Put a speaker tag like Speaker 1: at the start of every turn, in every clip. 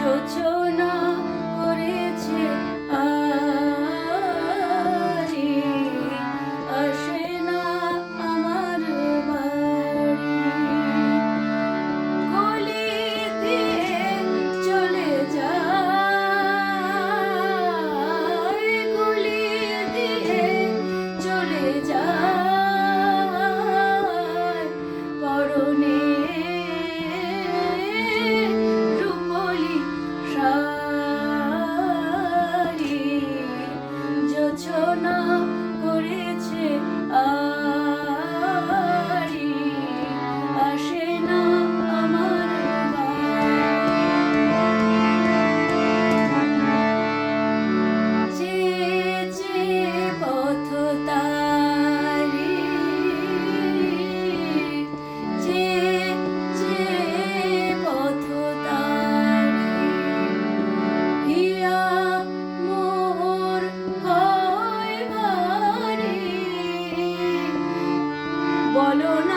Speaker 1: যোচনা Alone.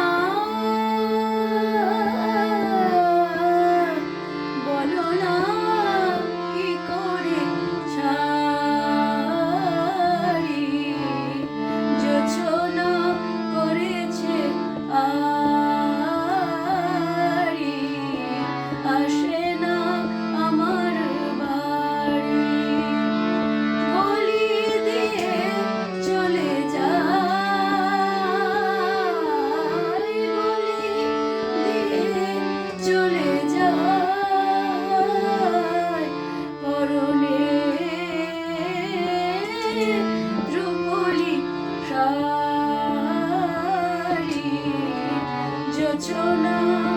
Speaker 1: রূপলি sari যোচনা